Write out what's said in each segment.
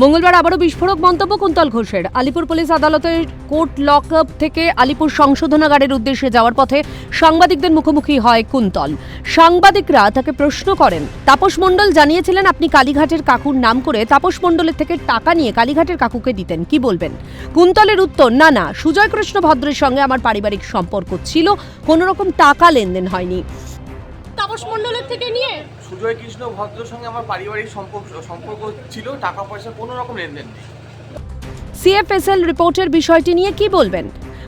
মঙ্গলবার আবারও বিস্ফোরক মন্তব্য কুন্তল ঘোষের। আলিপুর পুলিশ আদালতের কোর্ট লক আপ থেকে আলিপুর সংশোধনাগারের উদ্দেশ্যে যাওয়ার পথে সাংবাদিকদের মুখোমুখি হয় কুন্তল। সাংবাদিকরা তাকে প্রশ্ন করেন, তাপস মণ্ডল জানিয়েছিলেন আপনি কালীঘাটের কাকুর নাম করে তাপস মণ্ডলের থেকে টাকা নিয়ে কালীঘাটের কাকুকে দিতেন, কি বলবেন? কুন্তলের উত্তর, না না সুজয় কৃষ্ণ ভদ্রের সঙ্গে আমার পারিবারিক সম্পর্ক ছিল কোনো রকম টাকা লেনদেন হয়নি। তাপস মণ্ডলের থেকে নিয়ে? সুজয় কৃষ্ণ ভদ্রের সঙ্গে আমার পারিবারিক সম্পর্ক সম্পর্ক ছিল টাকা পয়সা কোনো রকম লেনদেন নেই। সিএফএসএল রিপোর্টের বিষয়টি নিয়ে কি বলবেন?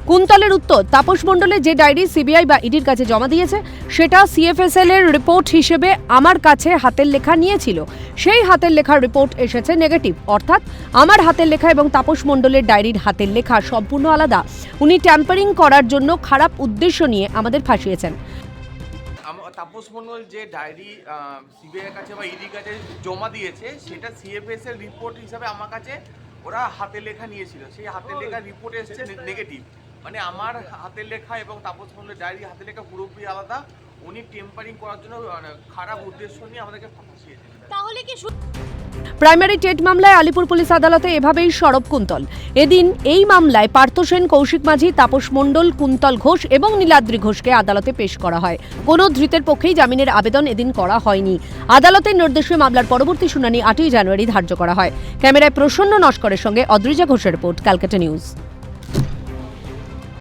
কুন্তলের উত্তর তাপস মণ্ডলের যে ডায়েরি সিবিআই বা ইডির কাছে জমা দিয়েছে সেটা সিএফএসএল এর রিপোর্ট হিসেবে আমার কাছে হাতের লেখা নিয়েছিল। সেই হাতের লেখার রিপোর্ট এসেছে নেগেটিভ অর্থাৎ আমার হাতের লেখা এবং তাপস মণ্ডলের ডায়েরির হাতের লেখা সম্পূর্ণ আলাদা। উনি ট্যাম্পারিং করার জন্য খারাপ উদ্দেশ্য নিয়ে আমাদের ফাঁসিয়েছেন। তাপস মন্ডল যে ডায়েরি সিবিআই কাছে বা ইডির কাছে জমা দিয়েছে সেটা সিএফএস এর রিপোর্ট হিসাবে আমার কাছে ওরা হাতে লেখা নিয়েছিল। সেই হাতের লেখা রিপোর্ট এসছে নেগেটিভ মানে আমার হাতের লেখা এবং তাপস মন্ডলের ডায়েরি হাতের লেখা পুরোপুরি আলাদা। উনি টেম্পারিং করার জন্য মানে, খারাপ উদ্দেশ্য নিয়ে আমাদেরকে ফাঁসিয়েছেন তাহলে কি সু- প্রাইমারি টেট মামলায় আলিপুর পুলিশ আদালতে এভাবেই সরব কুন্তল। এদিন এই মামলায় পার্থ সেন, কৌশিক মাঝি, তাপস মণ্ডল, কুন্তল ঘোষ এবং নীলাদ্রি ঘোষকে আদালতে পেশ করা হয়। কোনো ধৃতের পক্ষেই জামিনের আবেদন এদিন করা হয়নি। আদালতের নির্দেশে মামলার পরবর্তী শুনানি আটই জানুয়ারি ধার্য করা হয়। ক্যামেরায় প্রসন্ন নস্করের সঙ্গে অদ্রিজা ঘোষের রিপোর্ট, ক্যালকাটা নিউজ।